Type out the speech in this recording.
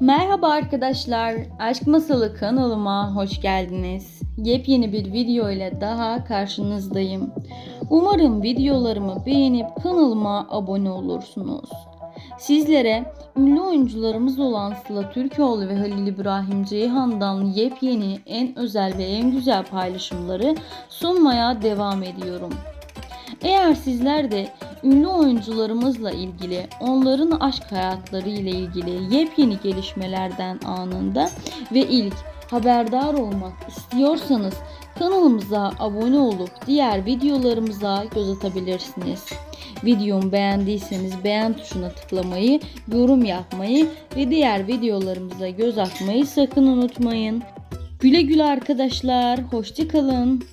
Merhaba arkadaşlar, Aşk Masalı kanalıma hoş geldiniz. Yepyeni bir video ile daha karşınızdayım. Umarım videolarımı beğenip kanalıma abone olursunuz. Sizlere ünlü oyuncularımız olan Sıla Türkoğlu ve Halil İbrahim Ceyhan'dan yepyeni, en özel ve en güzel paylaşımları sunmaya devam ediyorum. Eğer sizler de ünlü oyuncularımızla ilgili, onların aşk hayatları ile ilgili yepyeni gelişmelerden anında ve ilk haberdar olmak istiyorsanız kanalımıza abone olup diğer videolarımıza göz atabilirsiniz. Videomu beğendiyseniz beğen tuşuna tıklamayı, yorum yapmayı ve diğer videolarımıza göz atmayı sakın unutmayın. Güle güle arkadaşlar, hoşçakalın.